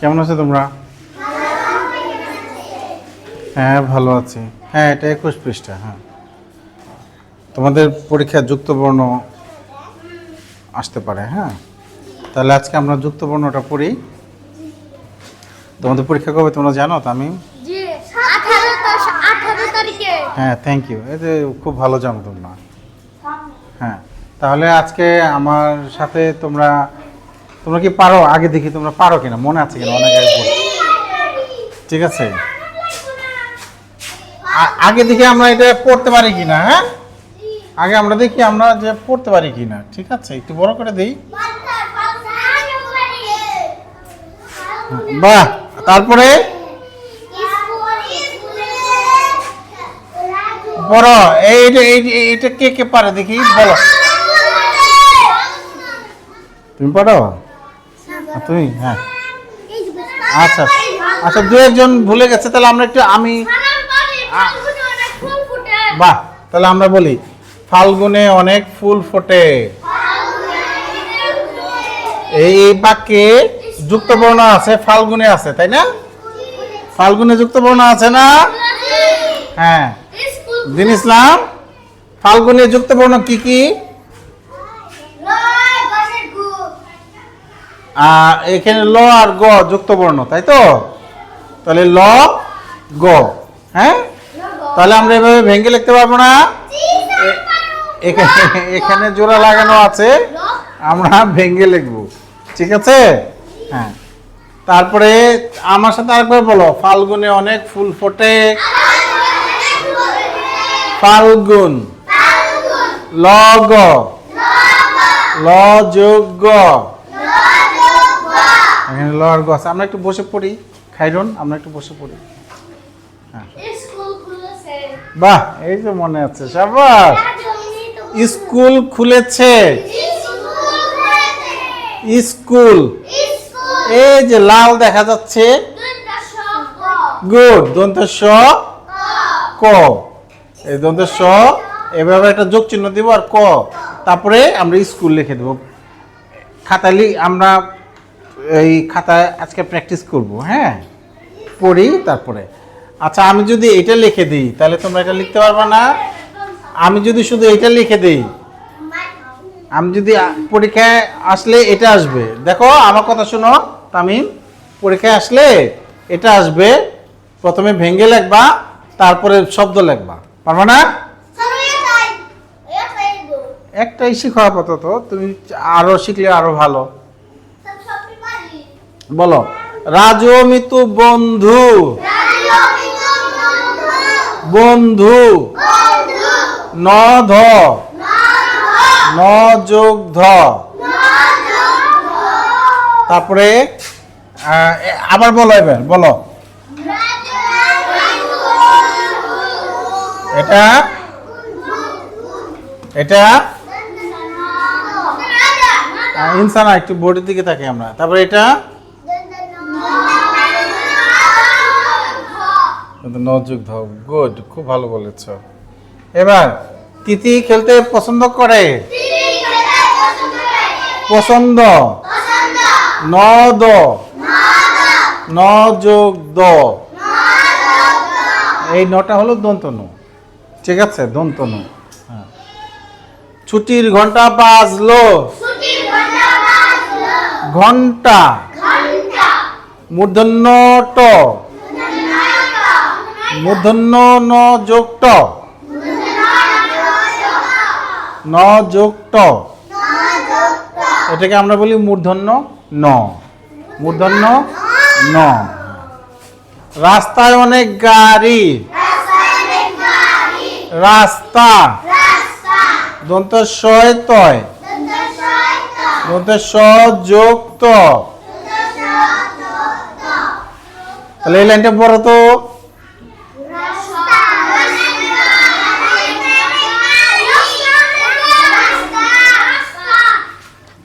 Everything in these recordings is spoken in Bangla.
কেমন আছো তোমরা? হ্যাঁ ভালো আছি। হ্যাঁ এটা একুশ পৃষ্ঠা হ্যাঁ। তোমাদের পরীক্ষা যুক্তবর্ণ আসতে পারে হ্যাঁ। তাহলে আজকে আমরা যুক্তবর্ণটা পড়ি। তোমাদের পরীক্ষা কবে তোমরা জানো আমি হ্যাঁ থ্যাংক ইউ এই যে খুব ভালো জানো তোমরা। হ্যাঁ তাহলে আজকে আমার সাথে তোমরা তোমরা কি পারো? আগে দেখি তোমরা পারো কিনা। মনে আছে কিনা? অনেক আগে ঠিক আছে? আগে দেখি আমরা এটা পড়তে পারি কিনা হ্যাঁ? আগে আমরা দেখি আমরা যে পড়তে পারি কিনা। ঠিক আছে? একটু বড় করে দিই। বাহ! তারপরে? বড় এইটা এই- এইটা কে কে পারে দেখি? বলো। তুমি পারো? তুমি? হ্যাঁ। আচ্ছা। আচ্ছা দু একজন ভুলে গেছে তাহলে আমরা একটু আমি বাহ তাহলে আমরা বলি ফাল্গুনে অনেক ফুল ফোটে। এই বাক্যে যুক্ত যুক্তবর্ণ আছে ফাল্গুনে আছে তাই না? ফাল্গুনে যুক্ত বর্ণ আছে না? হ্যাঁ। দিন ইসলাম ফাল্গুনে যুক্তবর্ণ কি কি? এখানে ল আর গ যুক্তবর্ণ তাই তো? তাহলে ল গ হ্যাঁ? তাহলে আমরা এভাবে ভেঙে লিখতে পারব না? এখানে এখানে জোড়া লাগানো আছে। আমরা ভেঙে লিখব ঠিক আছে? হ্যাঁ। তারপরে আমার সাথে আরেকবার বলো ফাল্গুনে অনেক ফুল ফোটে। ফাল্গুন। ল গ। ল যোগ গ। এখানে ল আর গ আছে। আমরা একটু বসে পড়ি। খাইরন আমরা একটু বসে পড়ি। বাহ এই তো মনে আছে সাবাস। স্কুল খুলেছে। স্কুল। এই যে লাল দেখা যাচ্ছে। গুড দন্ত স ক। এই দন্ত স এভাবে একটা যোগ চিহ্ন দিব আর ক। তারপরে আমরা স্কুল লিখে দেব। খাতা লি আমরা এই খাতায় আজকে প্র্যাকটিস করব হ্যাঁ? পড়ি তারপরে। আচ্ছা আমি যদি এটা লিখে দিই, তাহলে তোমরা এটা লিখতে পারবে না? আমি যদি শুধু এটা লিখে দিই, আমি যদি পরীক্ষায় আসলে এটা আসবে। দেখো, আমার কথা শোনো, তামিম। পরীক্ষায় আসলে এটা আসবে। প্রথমে ভেঙ্গে লিখবা, তারপরে শব্দ লিখবা। পারবা না? একটাই শিখো আপাতত। তুমি আরও শিখলে আরও ভালো। বলো। রাজু মিতু বন্ধু। বন্ধু। ন ধ ন যোগ ধ তারপরে আবার বলো এবার, বলো। এটা? এটা? ইনসানা, একটু বোর্ডের দিকে থাকি আমরা। তারপরে এটা? নযোগ ধ গুড খুব ভালো বলেছ। এবার তিতি খেলতে পছন্দ করে? পছন্দ। ন দ ন যোগ দ। এই নটা হলো দন্তনু। ঠিক আছে দন্তনু। হ্যাঁ। ছুটির ঘণ্টা বাজলো। ঘণ্টা। মূর্ধন্য ট। মূর্ধন্য ন যোগ ট ন যোগ ট এটাকে আমরা বলি মূর্ধন্য ন। মূর্ধন্য ন। রাস্তায় অনেক গাড়ি। রাস্তা। দন্ত শয় তয় দন্ত স যোগ ত তাহলে এই লাইনটা পড়ো তো।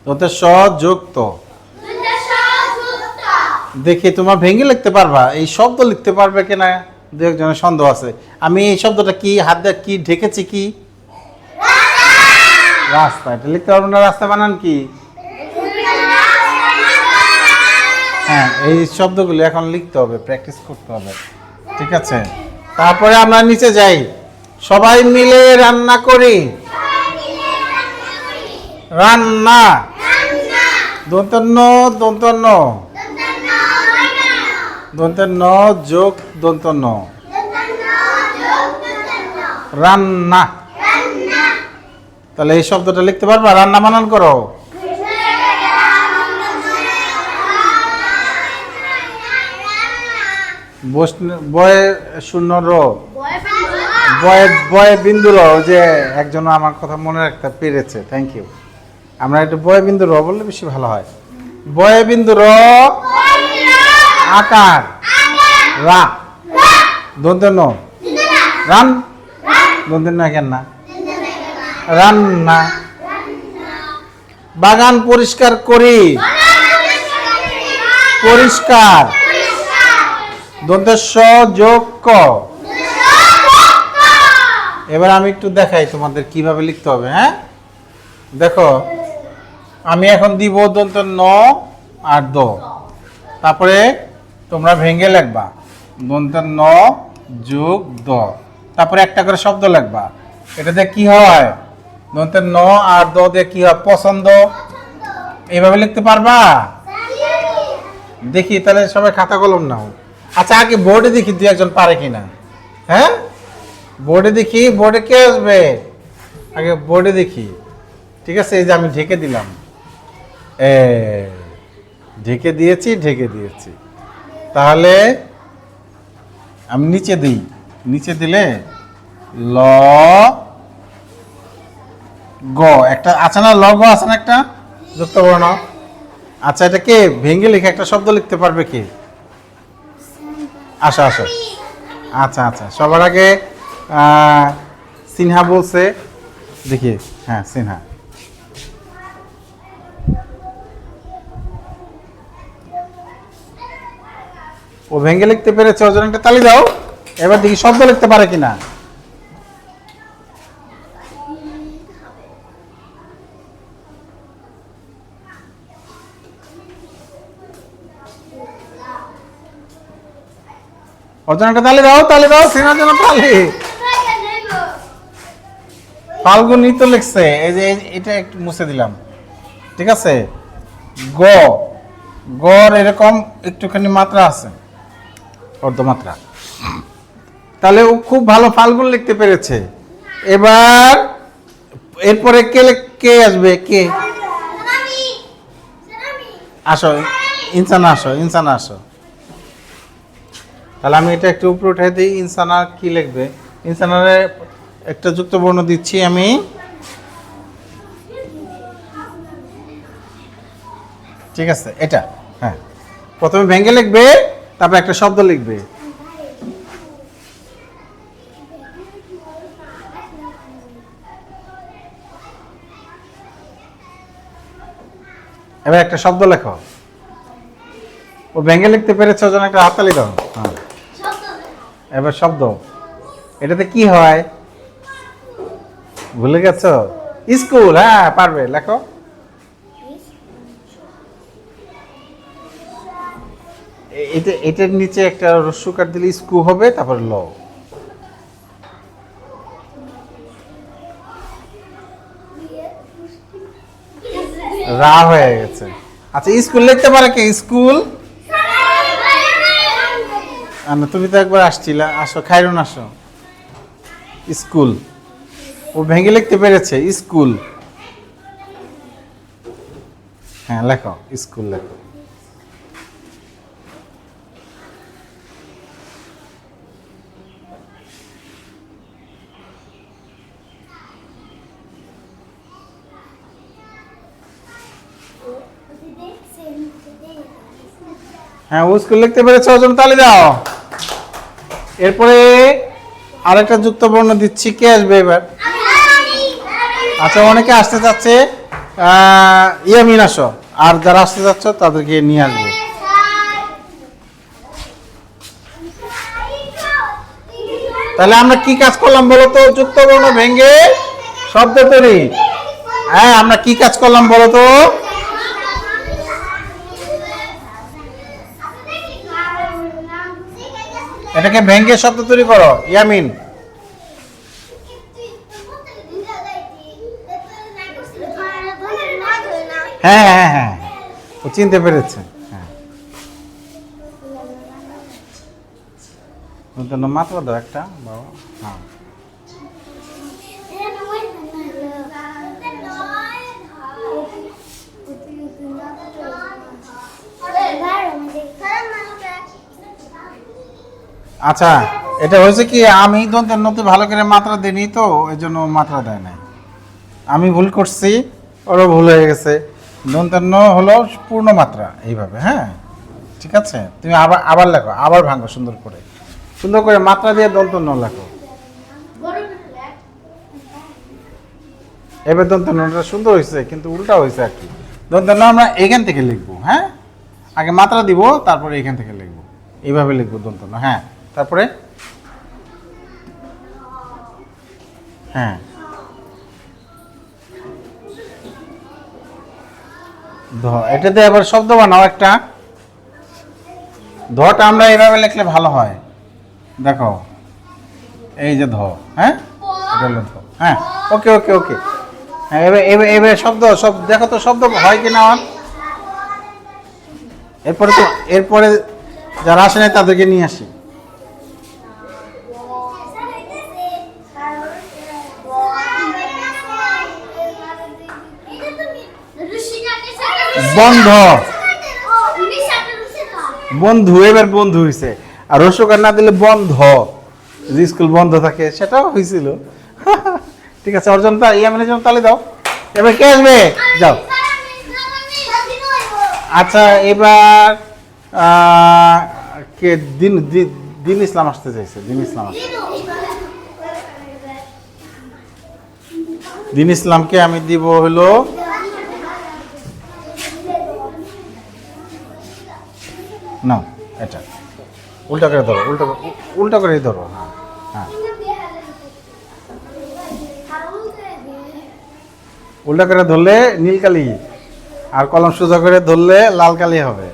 দন্ত স যোগ দেখি তোমার ভেঙে লিখতে পারবা? এই শব্দ লিখতে পারবে কিনা দু একজনের সন্দেহ আছে। আমি এই শব্দটা কি হাত দিয়ে কি ঢেকেছি কি? রাস্তা। এটা লিখতে পারব না রাস্তা বানান কি? হ্যাঁ এই শব্দগুলো এখন লিখতে হবে প্র্যাকটিস করতে হবে। ঠিক আছে? তারপরে আমরা নিচে যাই। সবাই মিলে রান্না করি। রান্না। দন্তন্য দন্তন্য দন্তন্য যোগ দন্তন্য রান্না। তাহলে এই শব্দটা লিখতে পারবা? রান্না বানান করো। বয়ে শূন্য র। বয়ে বয়ে বিন্দু র যে একজন আমার কথা মনে রাখতে পেরেছে। থ্যাংক ইউ আমরা একটু বয়ে বিন্দু র বললে বেশি ভালো হয়। বয়ে বিন্দু র আকার। রা। দন্তে ন রান দন্তে না। কেন না। রান্না বাগান পরিষ্কার করি। পরিষ্কার। দন্তেশ্ব যোগ ক এবার আমি একটু দেখাই তোমাদের কীভাবে লিখতে হবে হ্যাঁ? দেখো। আমি এখন দিব দন্ত ন আর দ। তারপরে তোমরা ভেঙে লিখবা। দন্ত ন যোগ দ। তারপরে একটা করে শব্দ লিখবা। এটাতে কি হয়? দন্ত ন আর দ দিয়ে কি হয়? পছন্দ। এইভাবে লিখতে পারবা? দেখি, তাহলে সবাই খাতা কলম নাও। আচ্ছা আগে বোর্ডে দেখি দুই একজন পারে কিনা। হ্যাঁ? বোর্ডে দেখি, বোর্ডে কে আসবে? আগে বোর্ডে দেখি। ঠিক আছে, এই যে আমি ঢেকে দিলাম। এ, ঢেকে দিয়েছি ঢেকে দিয়েছি। তাহলে আমি নিচে দিই। নিচে দিলে ল, গ। একটা আছে না, ল, গ আছে না একটা? যুক্ত বর্ণ আচ্ছা এটা কে? ভেঙে লিখে একটা শব্দ লিখতে পারবে কে? আসো আসো। আচ্ছা আচ্ছা। সবার আগে সিনহা বলছে। দেখি। হ্যাঁ সিনহা। ও ভেঙে লিখতে পেরেছে ওর জন্য একটা তালি দাও। এবার দেখি শব্দ লিখতে পারে কিনা। ওর একটা তালি দাও তালি দাও সিনহার জন্য তালি। ফাল্গুনি তো লিখছে, এই যে এটা একটু মুছে দিলাম। ঠিক আছে? গ। গর এরকম একটুখানি মাত্রা আছে। অর্ধমাত্রা। তাহলে ও খুব ভালো ফাল্গুন লিখতে পেরেছে। এবার এরপরে কে কে আসবে? কে? আসো, ইনসানা আসো ইনসানা আসো। তাহলে আমি এটা একটু উপরে উঠে দিই, ইনসানা কি লিখবে? ইনসানারে একটা যুক্ত বর্ণ দিচ্ছি আমি। ঠিক আছে, এটা হ্যাঁ। প্রথমে ভেঙে লিখবে তারপর একটা শব্দ লিখবে। এবার একটা শব্দ লেখো। ও ব্যাঙ্গে লিখতে পেরেছে ওজন একটা হাততালি দাও। হ্যাঁ। এবার শব্দ। এটাতে কি হয়? ভুলে গেছো? স্কুল হ্যাঁ পারবে। লেখো। এটা এটার নিচে একটা রস্যকার দিলে স্কু হবে তারপর ল। রা হয়ে গেছে। আচ্ছা স্কুল লিখতে পারে কে? স্কুল? না, তুমি তো একবার আসছিলা। আসো খাইরুন আসো। স্কুল। ও ভেঙে লিখতে পেরেছে স্কুল। হ্যাঁ লেখো স্কুল লেখো। হ্যাঁ ও স্কুল লিখতে পেরেছ ওজন তালি দাও। এরপরে আরেকটা যুক্ত বর্ণ দিচ্ছি, কে আসবে এবার? আচ্ছা অনেকে আসতে চাচ্ছে ইয়ামিন আসো আর যারা আসতে চাচ্ছ, তাদেরকে নিয়ে আসবে। তাহলে আমরা কি কাজ করলাম বলো তো? যুক্ত বর্ণ ভেঙে শব্দ তৈরি। হ্যাঁ আমরা কি কাজ করলাম বলো তো? এটাকে ভেঙ্গে শব্দ তৈরি করো। ইয়ামিন। হ্যাঁ হ্যাঁ হ্যাঁ ও চিনতে পেরেছে। হ্যাঁ। মাত্র মাত্রা দাও একটা, বাবা। হ্যাঁ। আচ্ছা এটা হয়েছে কি, আমি দন্তের নতুন ভালো করে মাত্রা দিইনি তো এই জন্য মাত্রা দেয় নাই। আমি ভুল করছি, ওরও ভুল হয়ে গেছে। দন্তের ন হলো পূর্ণ মাত্রা, এইভাবে হ্যাঁ? ঠিক আছে? তুমি আবার আবার লেখো, আবার ভাঙো সুন্দর করে। সুন্দর করে মাত্রা দিয়ে দন্ত ন লেখো। এবার দন্ত নটা সুন্দর হয়েছে, কিন্তু উল্টা হয়েছে আর কি। দন্ত ন আমরা এখান থেকে লিখব হ্যাঁ? আগে মাত্রা দিব, তারপরে এখান থেকে লিখব। এইভাবে লিখব দন্ত ন হ্যাঁ? তারপরে? হ্যাঁ। এটাতে আবার শব্দ বানাও একটা। ধটা আমরা এভাবে লিখলে ভালো হয়। দেখো। এই যে ধ হ্যাঁ? এটা হলো ধ হ্যাঁ? ওকে ওকে ওকে। হ্যাঁ এবার এবার এবার শব্দ, সব, দেখো তো শব্দ হয় কি না? এরপরে তো, এরপরে যারা আসে নাই তাদেরকে নিয়ে আসি। বন্ধ। বন্ধু, এবার বন্ধু হয়েছে আর রসকার না দিলে বন্ধ। যদি স্কুল বন্ধ থাকে, সেটাও হয়েছিল ঠিক আছে, অর্জন তা ইয়ামিনের জন্য তালে দাও। এবার কে আসবে? যাও। আচ্ছা এবার কে? দিন দিন ইসলাম আসতে চাইছে, দিন ইসলাম আসতে দিন ইসলামকে আমি দিব হলো না এটা। উল্টা করে ধরো, উল্টা উল্টা করে ধরো হ্যাঁ হ্যাঁ। উল্টা করে ধরলে নীল কালি, আর কলম সোজা করে ধরলে লাল কালি হবে।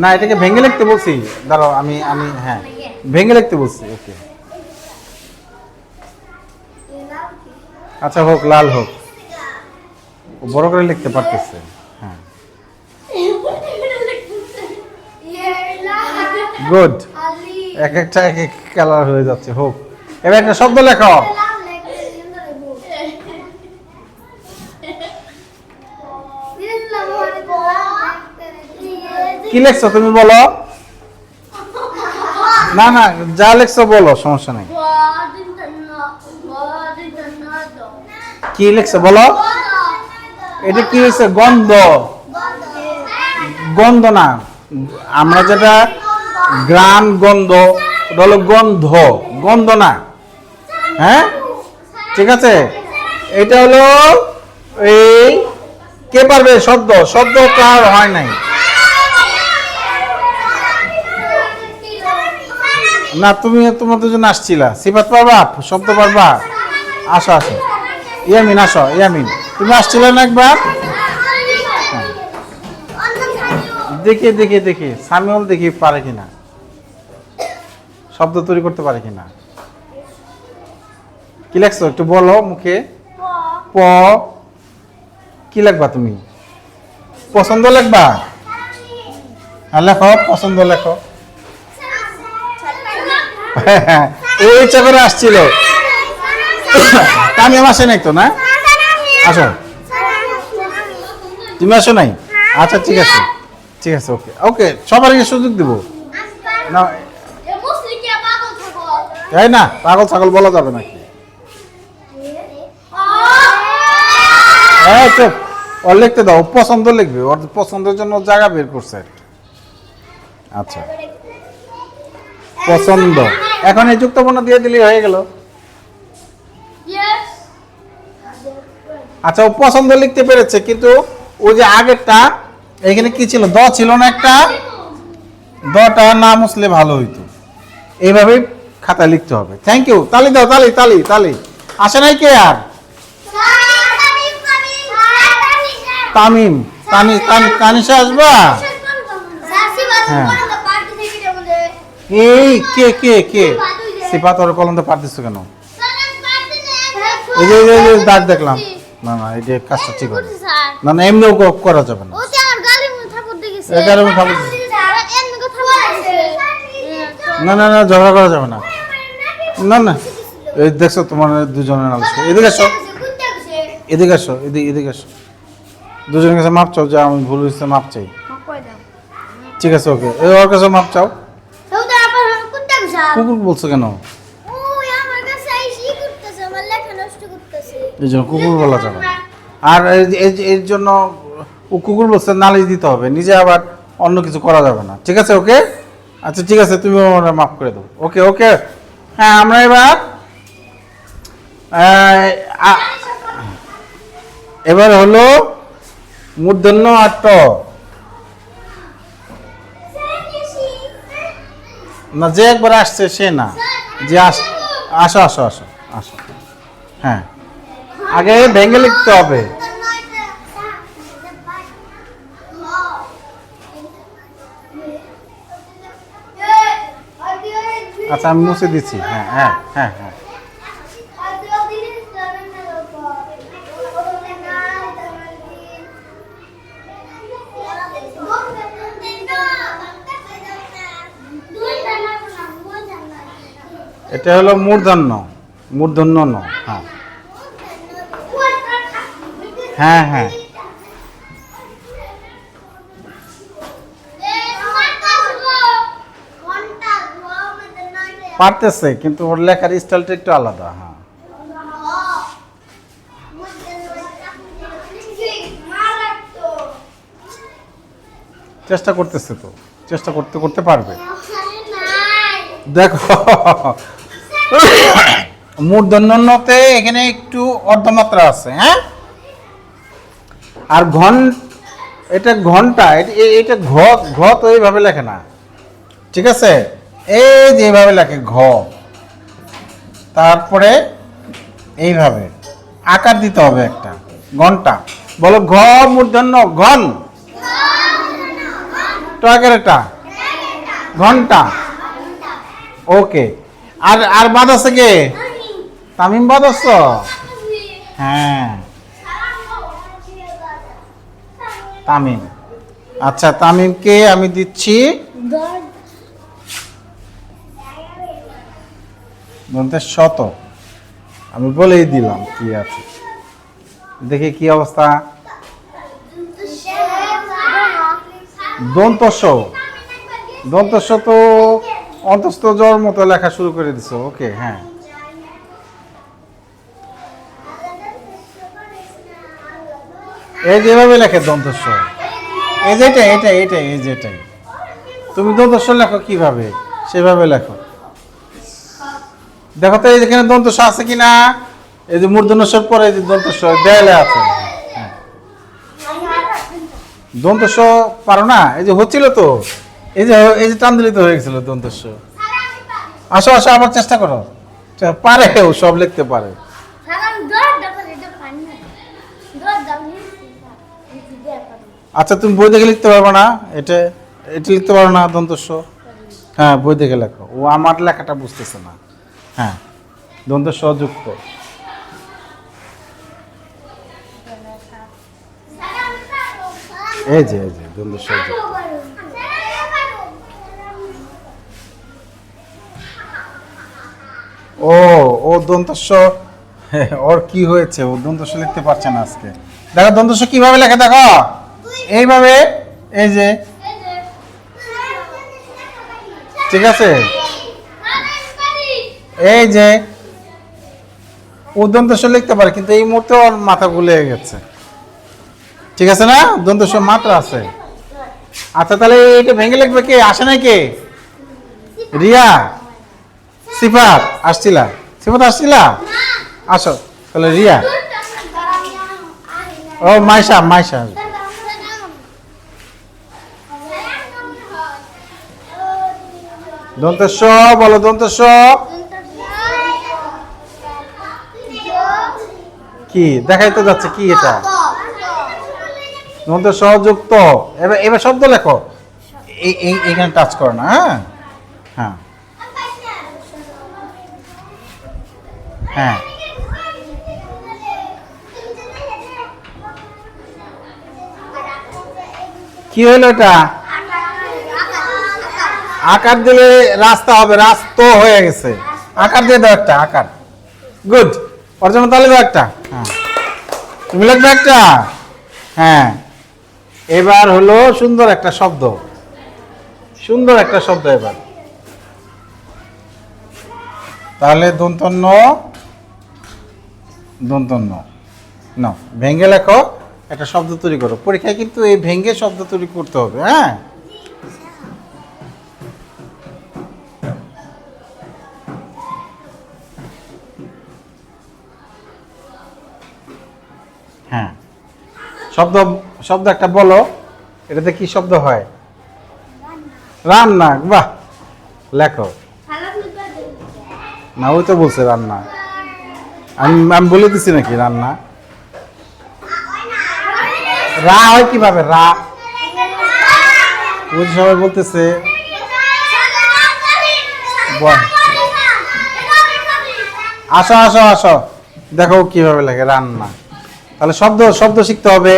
না, এটাকে ভেঙে লিখতে বলছি। দাঁড়াও, আমি আমি হ্যাঁ ভেঙে লিখতে বলছি, ওকে। আচ্ছা হোক, লাল হোক। বড় করে লিখতে পারতেছে হ্যাঁ গুড এক একটা এক এক কালার হয়ে যাচ্ছে হোক এবার একটা শব্দ লেখো। কি লেখছো তুমি বলো? না না, যা লেখছো বলো, সমস্যা নেই। কি লেখছো বলো? এটা কি হয়েছে? গন্ধ। গন্ধ না। আমরা যেটা গ্রান গন্ধ হলো গন্ধ গন্ধ না। হ্যাঁ? ঠিক আছে? এটা হলো এই কে পারবে? শব্দ। শব্দ কার হয় নাই। না, তুমি তোমার দুজন আসছিলা। সিফাত পারবা? শব্দ পারবা? আসো আসো। ইয়ামিন আসো, ইয়ামিন। তুমি আসছিলে না একবার? দেখি দেখি দেখি। সামিউল দেখি পারে কিনা। শব্দ তৈরি করতে পারে কিনা? কি লেখছো? একটু বলো মুখে। প। কি লিখবা তুমি? পছন্দ লিখবা? হ্যাঁ লেখো, পছন্দ লেখো। ও ইচ্ছা করে আসছিল। আমি আসে নাই তো, না? আসো। তুমি আসো নাই? আচ্ছা ঠিক আছে। ঠিক আছে, ওকে। ওকে, সবারই সুযোগ দিব। না তাই না, পাগল ছাগল বলা যাবে নাকি চুপ, ওর লিখতে দাও পছন্দ লিখবে, ওর পছন্দের জন্য জায়গা বের করছে। আচ্ছা। পছন্দ। এখন এই যুক্তপূর্ণ দিয়ে দিলেই হয়ে গেল। আচ্ছা ও পছন্দ লিখতে পেরেছে, কিন্তু ও যে আগেরটা, এখানে কি ছিল? দ ছিল না একটা? দটা না মুছলে ভালো হইতো। এইভাবেই খাতা লিখতে হবে। থ্যাংক ইউ তালি দাও, তালি তালি তালি। আসে নাই কে আর? তামিম। তানি তানি তানিশা আসবা? হ্যাঁ। এই কে কে কে? সিফাত ওর কলম তো পারতেছো কেন? এই যে, এই যে- দাগ দেখলাম। না না, এই যে কাজটা ঠিক হবে না। না এমনিও করা যাবে না। আমার ঠাকুর না না না, ঝগড়া করা যাবে না। না না। এই দেখছ তোমার দুজনের আলোচনা এদিকে আসো। এদিকে আসো এদিকে এদিকে আসো। দুজনের কাছে মাপ চাও যে আমি ভুল হয়েছে, মাপ চাই। ঠিক আছে, ওকে। এই ওর কাছে মাপ চাও। কুকুর বলছো কেন? এই জন্য কুকুর বলা যাবে আর এর জন্য ও কুকুর বলছে নালিশ দিতে হবে। নিজে আবার অন্য কিছু করা যাবে না। ঠিক আছে, ওকে? আচ্ছা ঠিক আছে, তুমি মাফ করে দেবো ওকে ওকে? হ্যাঁ আমরা এবার এবার হলো মূর্ধন্য আর ট না, যে একবার আসছে, সে না। যে আস আসো আসো আসো আসো। হ্যাঁ। আগে ভেঙে লিখতে হবে। আচ্ছা আমি মুছে দিচ্ছি। হ্যাঁ হ্যাঁ হ্যাঁ হ্যাঁ। এটা হলো মূর্ধন্য মূর্ধন্য ন হ্যাঁ। হ্যাঁ হ্যাঁ। পারতেছে, কিন্তু ওর লেখার স্টাইলটা একটু আলাদা হ্যাঁ। চেষ্টা করতেছে তো, চেষ্টা করতে করতে পারবে। দেখো, মূর্ধন্যতে এখানে একটু অর্ধমাত্রা আছে হ্যাঁ? আর ঘন, এটা ঘণ্টা এটা ঘ ঘ তো এইভাবে লেখে না, ঠিক আছে? এই যে এইভাবে লেখে ঘ। তারপরে এইভাবে। আকার দিতে হবে একটা। ঘণ্টা। বলো ঘ মূর্ধন্য ঘন। টাকারটা ঘণ্টা। ওকে। আর আর বাদ আছে কে? তামিম বাদ আছ? হ্যাঁ। তামিম। আচ্ছা তামিমকে আমি দিচ্ছি বলতে শত। আমি বলেই দিলাম কি আছে। দেখি কি অবস্থা। দন্তস্ব দন্তস্ব তো অন্তস্থ জ্বর মতো লেখা শুরু করে দিছো। ওকে হ্যাঁ। এই যেভাবে লেখে দন্তস্ব এই যেটা এটা এটা এই যেটাই তুমি দন্তস্ব লেখো কীভাবে? সেভাবে লেখো। দেখো তো এই যেখানে দন্তস্ব আছে কিনা? এই যে মূর্ধন্যস্বর পরে যে দন্তস্ব, দেয়ালে আছে। দন্তস্ব পারো না? এই যে হচ্ছিল তো। এই যে এই যে টান দিলে তো হয়ে গেছিল দন্তস্ব। আসো আসো, আবার চেষ্টা করো। পারে, ও সব লিখতে পারে। আচ্ছা তুমি বই দেখে লিখতে পারবে না? এটা এটা লিখতে পারো না দন্তস্ব? হ্যাঁ বই দেখে লেখো। ও আমার লেখাটা বুঝতেছে না। হ্যাঁ দন্তস্ব যুক্ত এই যে এই যে দন্তস্ব যুক্ত ও ও দন্তস্ব ওর কি হয়েছে? ও দন্তস্ব লিখতে পারছে না আজকে। দেখো দন্তস্ব কীভাবে লেখে, দেখো। এইভাবে, এই যে। ঠিক আছে? এই যে দন্তস্ব লিখতে পারে, কিন্তু এই মুহূর্তে ওর মাথা গুলে গেছে। ঠিক আছে না? দন্তস্ব মাত্রা আছে। আচ্ছা তাহলে এটা ভেঙে লিখবে কে? আসে নাই কে? রিয়া? সিফাত? আসছিলা? সিফাত আসছিলা? আসো, তাহলে রিয়া। ও, মাইশা মাইশা। দন্তস্ব বলো দন্তস্ব কি? দেখাইতে যাচ্ছে, কি এটা? দন্তস্ব যুক্ত এবার এবার শব্দ লেখো। এই এইখানে টাচ করো না হ্যাঁ? হ্যাঁ। হ্যাঁ। কি হলো এটা? আকার দিলে রাস্তা হবে, রাস্তা হয়ে গেছে। আকার দিয়ে দাও একটা, আকার। গুড ওর জন্য তাহলে একটা হ্যাঁ। তুমি লিখবে একটা? হ্যাঁ। এবার হলো সুন্দর একটা শব্দ। সুন্দর একটা শব্দ এবার। তাহলে দন্তন্য দন্তন্য। না ভেঙ্গে লেখো, একটা শব্দ তৈরি করো। পরীক্ষায় কিন্তু এই ভেঙ্গে শব্দ তৈরি করতে হবে হ্যাঁ? শব্দ শব্দ একটা বলো, এটাতে কি শব্দ হয়? রান্না, বাহ, লেখো। না ওই তো বলছে রান্না। আমি আমি বলে দিছি নাকি রান্না? রা হয় কীভাবে? রা। ওই সবাই বলতেছে আসো আসো আসো। দেখো কীভাবে লাগে রান্না। তাহলে শব্দ শব্দ শিখতে হবে।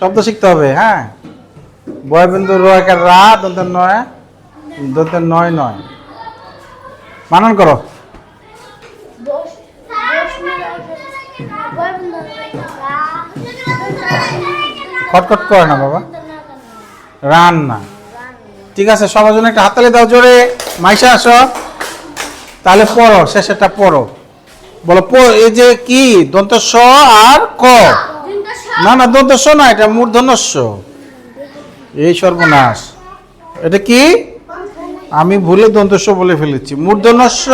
শব্দ শিখতে হবে হ্যাঁ? বয়বিন্দু রয়কার রা, দন্তের নয় দন্তের নয় নয়। মানন করো। খটখট করে না বাবা। রান্না ঠিক আছে সবার জন্য একটা হাততালি দাও, জোরে। মাইশা আসো। তাহলে পড়ো, শেষেরটা পড়ো। বলো প- এই যে কি? দন্ত স আর ক? না না দন্ত স না এটা মূর্ধন্যস্য এই সর্বনাশ। এটা কি? আমি ভুলে দন্তস্ব বলে ফেলেছি। মূর্ধন্যস্য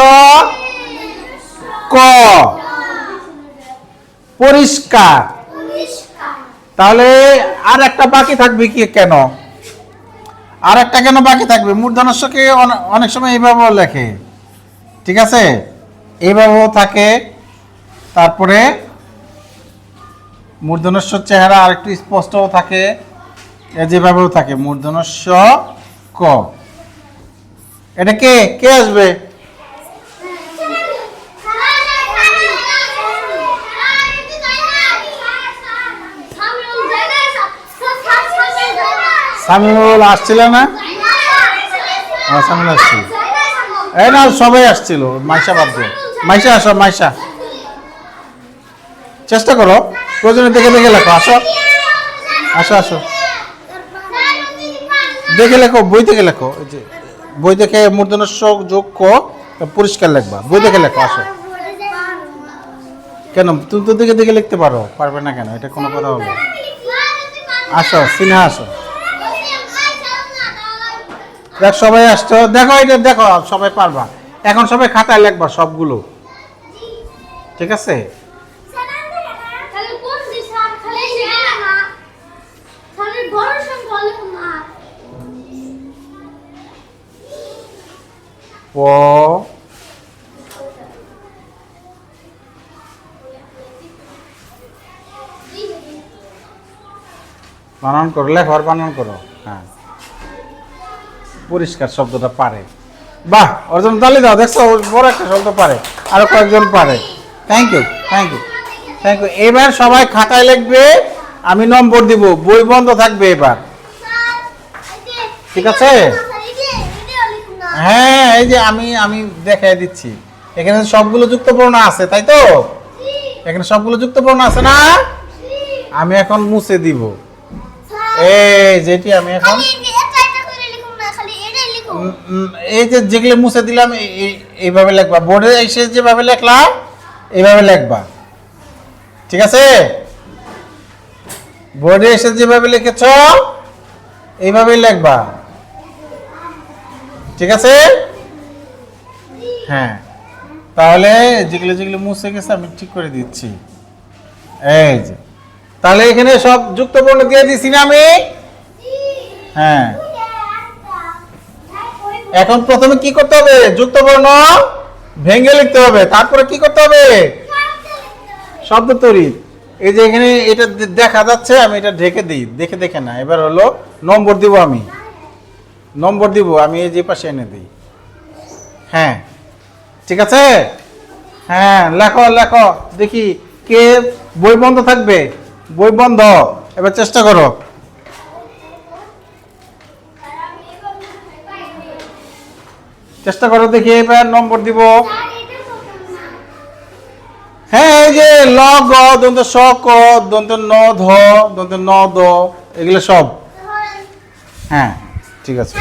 ক। পরিষ্কার। তাহলে আর একটা বাকি থাকবে কি কেন? আর একটা কেন বাকি থাকবে? মূর্ধনস্যকে অনে- অনেক সময় এইভাবেও লেখে। ঠিক আছে? এইভাবেও থাকে। তারপরে মূর্ধনস্য চেহারা আরেকটু স্পষ্টও থাকে। এ যেভাবেও থাকে মূর্ধনস্য ক। এটা কে? কে আসবে? সামিউল আসছিল না? হ্যাঁ, সামিউল আসছিল। এই না সবাই আসছিল মাইশা বাদ দিয়ে মাইশা, আসো, মাইশা। চেষ্টা করো। প্রয়োজনে দেখে দেখে লেখো, আসো। আসো আসো। দেখে লেখো, বই থেকে লেখো। যে, বই দেখে মূর্ধনস্য যোগ ক, পরিষ্কার লেখবা। বই দেখে লেখো, আসো। কেন? তুমি তো দেখে দেখে লিখতে পারো। পারবে না কেন? এটা কোনো কথা হলো আসো, সিনহা, আসো। দেখ, সবাই আসছো। দেখো এটা দেখো, সবাই পারবা। এখন সবাই খাতায় লেখবা সবগুলো। ঠিক আছে? প বানান করো লেখর বানান করো। হ্যাঁ। পরিষ্কার শব্দটা পারে। বাহ অর্জন তালি দাও দেখছ বড় একটা শব্দ পারে আরও কয়েকজন পারে। Thank you thank you thank you এবার সবাই খাতায় লিখবে, আমি নম্বর দিব, বই বন্ধ থাকবে এবার। ঠিক আছে? হ্যাঁ এই যে আমি আমি দেখাই দিচ্ছি। এখানে সবগুলো যুক্তপূর্ণ আছে, তাই তো? এখানে সবগুলো যুক্তপূর্ণ আছে না? আমি এখন মুছে দিব। এই যেটি আমি এখন এই যে যেগুলো মুছে দিলাম এই- এই- এইভাবে লিখবা। বোর্ডে এসে যেভাবে লিখলাম এইভাবে লিখবা। ঠিক আছে? বোর্ডে এসে যেভাবে লিখেছ, এইভাবেই লিখবা। ঠিক আছে? হ্যাঁ। তাহলে যেগুলো যেগুলো মুছে গেছে আমি ঠিক করে দিচ্ছি। এই যে। তাহলে এখানে সব যুক্ত যুক্তপূর্ণ দিয়ে দিছি না আমি? হ্যাঁ। এখন প্রথমে কি করতে হবে? যুক্তবর্ণ ভেঙে লিখতে হবে, তারপরে কি করতে হবে? শব্দ তৈরি। এই যে এখানে এটা দেখা যাচ্ছে, আমি এটা ঢেকে দিই, দেখে দেখে না। এবার হলো নম্বর দিব আমি। নম্বর দিব, আমি এই যে পাশে এনে দিই। হ্যাঁ। ঠিক আছে? হ্যাঁ লেখো লেখো। দেখি কে, বই বন্ধ থাকবে? বই বন্ধ। এবার চেষ্টা করো। চেষ্টা করো দেখি, এবার নম্বর দিব। হ্যাঁ এই যে ল গ দন্ত স ক দন্ত ন, ধ, দন্ত ন, দ, এগুলো সব। হ্যাঁ ঠিক আছে।